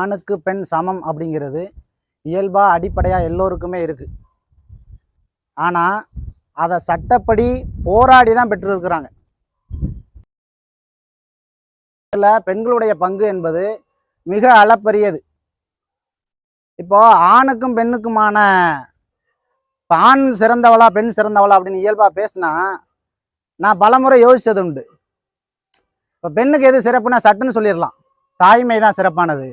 ஆணுக்கு பெண் சமம் அப்படிங்கிறது இயல்பாக அடிப்படையாக எல்லோருக்குமே இருக்குது ஆனால் அதை சட்டப்படி போராடி தான் பெற்றிருக்கிறாங்க. இதில் பெண்களுடைய பங்கு என்பது மிக அளப்பரியது. இப்போ ஆணுக்கும் பெண்ணுக்குமான இப்போ ஆண் சிறந்தவளா பெண் சிறந்தவளா அப்படின்னு இயல்பாக பேசினா நான் பலமுறை யோசித்தது உண்டு இப்போ பெண்ணுக்கு எது சிறப்புனா சட்டுன்னு சொல்லிடலாம். தாய்மை தான் சிறப்பானது.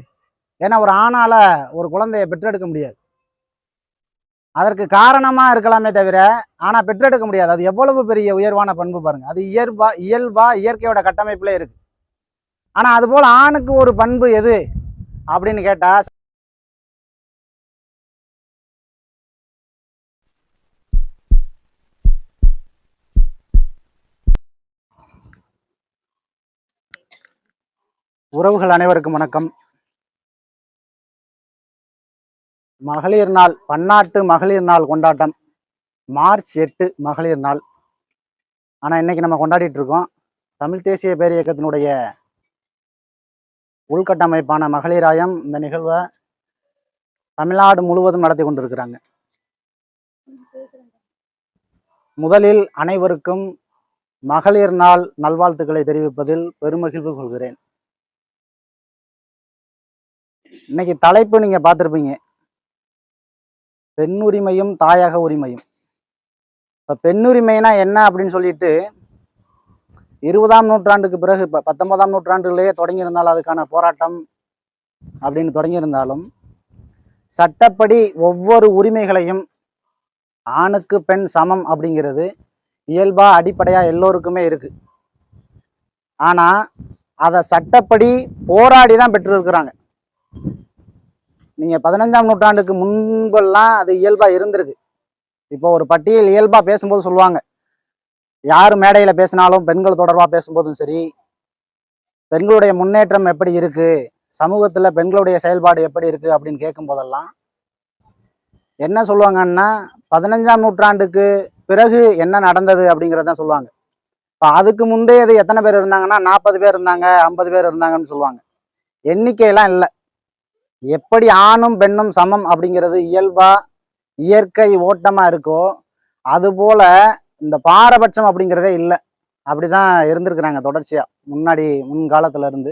ஏன்னா ஒரு ஆணால் ஒரு குழந்தையை பெற்றெடுக்க முடியாது. அதற்கு காரணமாக இருக்கலாமே தவிர ஆனால் பெற்றெடுக்க முடியாது. அது எவ்வளவு பெரிய உயர்வான பண்பு பாருங்கள் அது இயல்பா இயல்பா இயற்கையோட கட்டமைப்பில் இருக்கு. ஆனால் அதுபோல் ஆணுக்கு ஒரு பண்பு எது அப்படின்னு கேட்டால் உறவுகள் அனைவருக்கும் வணக்கம். மகளிர் நாள் பன்னாட்டு மகளிர் நாள் கொண்டாட்டம். மார்ச் எட்டு மகளிர் நாள். ஆனால் இன்னைக்கு நம்ம கொண்டாடிட்டு இருக்கோம். தமிழ் தேசிய பேர் இயக்கத்தினுடைய உள்கட்டமைப்பான மகளிராயம் இந்த நிகழ்வை தமிழ்நாடு முழுவதும் நடத்தி கொண்டிருக்கிறாங்க. முதலில் அனைவருக்கும் மகளிர் நாள் நல்வாழ்த்துக்களை தெரிவிப்பதில் பெருமகிழ்வு கொள்கிறேன். இன்னைக்கு தலைப்பு நீங்க பார்த்துருப்பீங்க. பெண்ணுரிமையும் தாயக உரிமையும். இப்போ பெண்ணுரிமைனா என்ன அப்படின்னு சொல்லிட்டு இருபதாம் நூற்றாண்டுக்கு பிறகு இப்போ பத்தொன்பதாம் நூற்றாண்டுலேயே தொடங்கியிருந்தாலும் அதுக்கான போராட்டம் அப்படின்னு தொடங்கியிருந்தாலும் சட்டப்படி ஒவ்வொரு உரிமைகளையும் ஆணுக்கு பெண் சமம் அப்படிங்கிறது இயல்பா அடிப்படையா எல்லோருக்குமே இருக்கு. ஆனா அதை சட்டப்படி போராடி தான் பெற்றிருக்கிறாங்க. நீங்கள் பதினஞ்சாம் நூற்றாண்டுக்கு முன்பெல்லாம் அது இயல்பாக இருந்திருக்கு. இப்போ ஒரு பட்டியல் இயல்பாக பேசும்போது சொல்லுவாங்க. யார் மேடையில் பேசினாலும் பெண்கள் தொடர்பாக பேசும்போதும் சரி பெண்களுடைய முன்னேற்றம் எப்படி இருக்கு சமூகத்தில் பெண்களுடைய செயல்பாடு எப்படி இருக்கு அப்படின்னு கேட்கும் போதெல்லாம் என்ன சொல்லுவாங்கன்னா பதினஞ்சாம் நூற்றாண்டுக்கு பிறகு என்ன நடந்தது அப்படிங்கிறத சொல்லுவாங்க. இப்போ அதுக்கு முந்தையது எத்தனை பேர் இருந்தாங்கன்னா நாற்பது பேர் இருந்தாங்க ஐம்பது பேர் இருந்தாங்கன்னு சொல்லுவாங்க. எண்ணிக்கையெல்லாம் இல்லை. எப்படி ஆணும் பெண்ணும் சமம் அப்படிங்கிறது இயல்பா இயற்கை ஓட்டமா இருக்கோ அதுபோல இந்த பாரபட்சம் அப்படிங்கிறதே இல்லை. அப்படிதான் இருந்திருக்கிறாங்க தொடர்ச்சியா முன்னாடி முன்காலத்துல இருந்து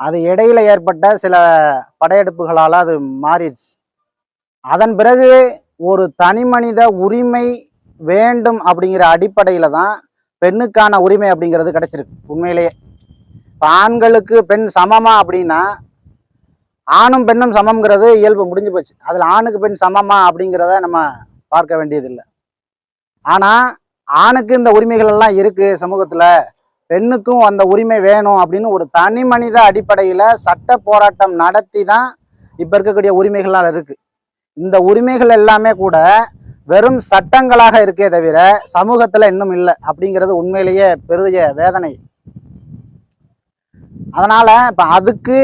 அது இடையில ஏற்பட்ட சில படையெடுப்புகளால அது மாறிடுச்சு. அதன் பிறகு ஒரு தனி மனித உரிமை வேண்டும் அப்படிங்கிற அடிப்படையில தான் பெண்ணுக்கான உரிமை அப்படிங்கிறது கிடைச்சிருக்கு உண்மையிலேயே. இப்போ ஆண்களுக்கு பெண் சமமா அப்படின்னா ஆணும் பெண்ணும் சமம்ங்கிறது இயல்பு முடிஞ்சு போச்சு. அதுல ஆணுக்கு பெண் சமமா அப்படிங்கிறத நம்ம பார்க்க வேண்டியதில்லை. ஆனா ஆணுக்கு இந்த உரிமைகள் எல்லாம் இருக்கு சமூகத்துல. பெண்ணுக்கும் அந்த உரிமை வேணும் அப்படின்னு ஒரு தனி மனித அடிப்படையில சட்ட போராட்டம் நடத்தி தான் இப்போ இருக்கக்கூடிய உரிமைகள்லாம் இருக்கு. இந்த உரிமைகள் எல்லாமே கூட வெறும் சட்டங்களாக இருக்கே தவிர சமூகத்துல இன்னும் இல்லை அப்படிங்கிறது உண்மையிலேயே பெரிய வேதனை. அதனால இப்ப அதுக்கு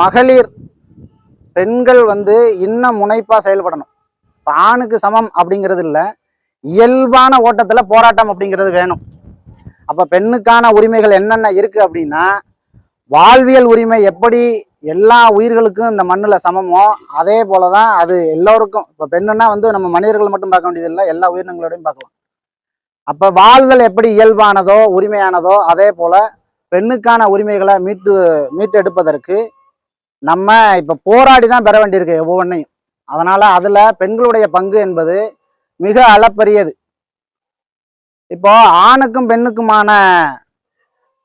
மகளிர் பெண்கள் வந்து இன்னும் முனைப்பாக செயல்படணும். இப்போ ஆணுக்கு சமம் அப்படிங்கிறது இல்லை இயல்பான ஓட்டத்தில் போராட்டம் அப்படிங்கிறது வேணும். அப்போ பெண்ணுக்கான உரிமைகள் என்னென்ன இருக்குது அப்படின்னா வாழ்வியல் உரிமை எப்படி எல்லா உயிர்களுக்கும் இந்த மண்ணில் சமமோ அதே போலதான் அது எல்லோருக்கும். இப்போ பெண்ணுன்னா வந்து நம்ம மனிதர்கள் மட்டும் பார்க்க வேண்டியதில்லை எல்லா உயிரினங்களோடையும் பார்க்கலாம். அப்போ வாழ்தல் எப்படி இயல்பானதோ உரிமையானதோ அதே போல் பெண்ணுக்கான உரிமைகளை மீட்டு மீட்டெடுப்பதற்கு நம்ம இப்போ போராடி தான் பெற வேண்டியிருக்கு ஒவ்வொன்றையும் அதனால் அதில் பெண்களுடைய பங்கு என்பது மிக அளப்பரியது. இப்போ ஆணுக்கும் பெண்ணுக்குமான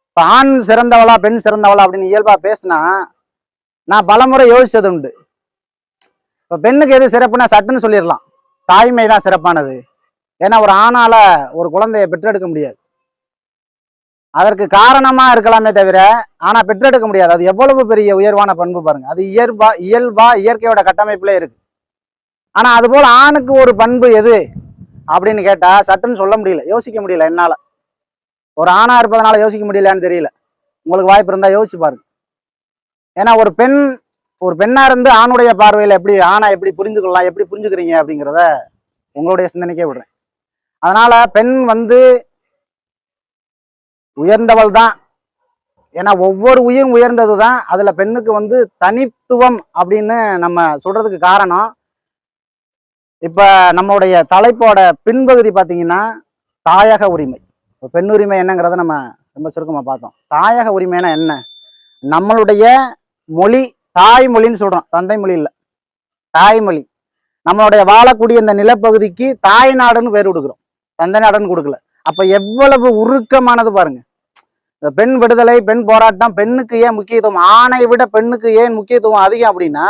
இப்போ ஆண் சிறந்தவளா பெண் சிறந்தவளா அப்படின்னு இயல்பாக பேசினா நான் பலமுறை யோசிச்சது உண்டு. இப்போ பெண்ணுக்கு எது சிறப்புனா சட்டுன்னு சொல்லிடலாம். தாய்மை தான் சிறப்பானது. ஏன்னா ஒரு ஆணால் ஒரு குழந்தையை பெற்றெடுக்க முடியாது. அதற்கு காரணமா இருக்கலாமே தவிர ஆனா பெற்றெடுக்க முடியாது. அது எவ்வளவு பெரிய உயர்வான பண்பு பாருங்க. அது இயல்பா இயல்பா இயற்கையோட கட்டமைப்புல இருக்கு. ஆனா அதுபோல் ஆணுக்கு ஒரு பண்பு எது அப்படின்னு கேட்டா சட்டுன்னு சொல்ல முடியல. யோசிக்க முடியல என்னால. ஒரு ஆணா இருப்பதனால யோசிக்க முடியலன்னு தெரியல. உங்களுக்கு வாய்ப்பு இருந்தா யோசிச்சு பாருங்க. ஏன்னா ஒரு பெண் ஒரு பெண்ணா இருந்து ஆணுடைய பார்வையில எப்படி ஆணை எப்படி புரிந்து கொள்ளலாம் எப்படி புரிஞ்சுக்கிறீங்க அப்படிங்கிறத உங்களுடைய சிந்தனைக்கே விடுறேன். அதனால பெண் வந்து உயர்ந்தவள் தான் ஏன்னா ஒவ்வொரு உயிரும் உயர்ந்தது தான் அதுல பெண்ணுக்கு வந்து தனித்துவம் அப்படின்னு நம்ம சொல்றதுக்கு காரணம். இப்ப நம்மளுடைய தலைப்போட பின்பகுதி பார்த்தீங்கன்னா தாயக உரிமை. இப்போ பெண் உரிமை என்னங்கிறத நம்ம ரொம்ப சுருக்கமா பார்த்தோம். தாயக உரிமைனா என்ன? நம்மளுடைய மொழி தாய்மொழின்னு சொல்கிறோம் தந்தை மொழி இல்லை. தாய்மொழி. நம்மளுடைய வாழக்கூடிய இந்த நிலப்பகுதிக்கு தாய் நாடுன்னு பேர் கொடுக்குறோம். தந்தை நாடுன்னு கொடுக்கல. அப்போ எவ்வளவு உருக்கமானது பாருங்க. இந்த பெண் விடுதலை பெண் போராட்டம் பெண்ணுக்கு ஏன் முக்கியத்துவம்? ஆணை விட பெண்ணுக்கு ஏன் முக்கியத்துவம் அதிகம் அப்படின்னா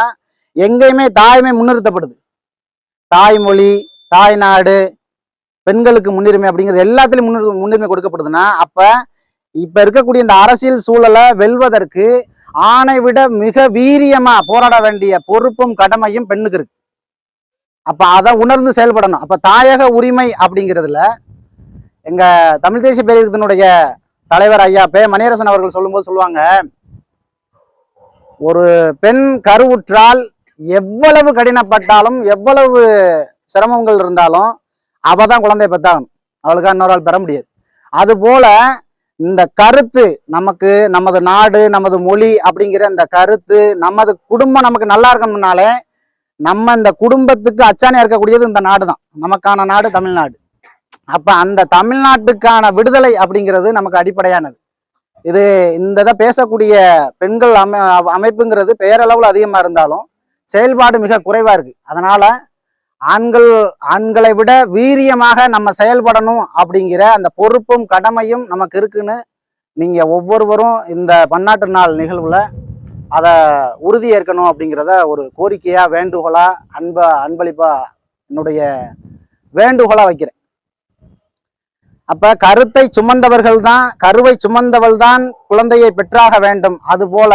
எங்கேயுமே தாய்மை முன்னிறுத்தப்படுது. தாய்மொழி தாய்நாடு பெண்களுக்கு முன்னுரிமை அப்படிங்கிறது எல்லாத்துலேயும் முன்னுரி முன்னுரிமை கொடுக்கப்படுதுன்னா அப்போ இப்போ இருக்கக்கூடிய இந்த அரசியல் சூழலை வெல்வதற்கு ஆணை விட மிக வீரியமாக போராட வேண்டிய பொறுப்பும் கடமையும் பெண்ணுக்கு இருக்கு. அப்போ அதை உணர்ந்து செயல்படணும். அப்போ தாயக உரிமை அப்படிங்கிறதுல எங்கள் தமிழ் தேசிய பேரியத்தினுடைய தலைவர் ஐயா பே மணியரசன் அவர்கள் சொல்லும்போது சொல்லுவாங்க ஒரு பெண் கருவுற்றால் எவ்வளவு கடினப்பட்டாலும் எவ்வளவு சிரமங்கள் இருந்தாலும் அவ தான் குழந்தைய பெற்றாகணும் அவளுக்கு இன்னொரு ஆள் பெற முடியாது. அதுபோல இந்த கருத்து நமக்கு நமது நாடு நமது மொழி அப்படிங்கிற இந்த கருத்து நமது குடும்பம் நமக்கு நல்லா இருக்கணும்னாலே நம்ம இந்த குடும்பத்துக்கு அச்சாணியா இருக்கக்கூடியது இந்த நாடு தான் நமக்கான நாடு தமிழ்நாடு. அப்ப அந்த தமிழ்நாட்டுக்கான விடுதலை அப்படிங்கிறது நமக்கு அடிப்படையானது. இது இந்த இதை பேசக்கூடிய பெண்கள் அமை அமைப்புங்கிறது பெயரளவில் அதிகமா இருந்தாலும் செயல்பாடு மிக குறைவா இருக்கு. அதனால ஆண்கள் ஆண்களை விட வீரியமாக நம்ம செயல்படணும் அப்படிங்கிற அந்த பொறுப்பும் கடமையும் நமக்கு இருக்குன்னு நீங்க ஒவ்வொருவரும் இந்த பன்னாட்டு நாள் நிகழ்வுல அதை உறுதி ஏற்கணும் அப்படிங்கிறத ஒரு கோரிக்கையா வேண்டுகோளா அன்ப அன்பளிப்பா என்னுடைய வேண்டுகோளா வைக்கிறேன். அப்ப கருத்தை சுமந்தவர்கள் தான் கருவை சுமந்தவள் தான் குழந்தையை பெற்றாக வேண்டும். அதுபோல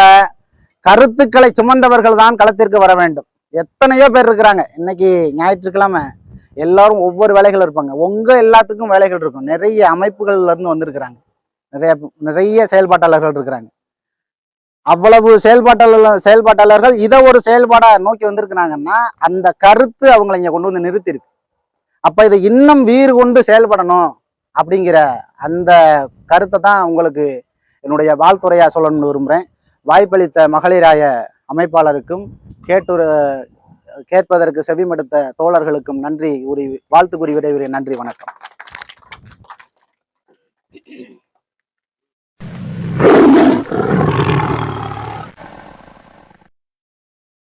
கருத்துக்களை சுமந்தவர்கள் தான் களத்திற்கு வர வேண்டும். எத்தனையோ பேர் இருக்கிறாங்க. இன்னைக்கு ஞாயிற்றுக்கிழமை எல்லாரும் ஒவ்வொரு வேலைகள் இருப்பாங்க. உங்க எல்லாத்துக்கும் வேலைகள் இருக்கும். நிறைய அமைப்புகள்ல இருந்து வந்திருக்கிறாங்க. நிறைய நிறைய செயல்பாட்டாளர்கள் இருக்கிறாங்க. அவ்வளவு செயல்பாட்டாளர் செயல்பாட்டாளர்கள் இதை ஒரு செயல்பாடா நோக்கி வந்திருக்கிறாங்கன்னா அந்த கருத்து அவங்களை இங்க கொண்டு வந்து நிறுத்திருக்கு அப்ப இதை இன்னும் வீறு கொண்டு செயல்படணும். அப்படிங்கிற அந்த கருத்தை தான் உங்களுக்கு என்னுடைய வாழ்த்துறையாக சொல்லணும்னு விரும்புகிறேன் வாய்ப்பளித்த மகளிராய அமைப்பாளருக்கும் கேட்டுரு கேட்பதற்கு செவிமடுத்த தோழர்களுக்கும் நன்றி உரி வாழ்த்து கூறி விடைபெறுகிறேன். நன்றி வணக்கம்.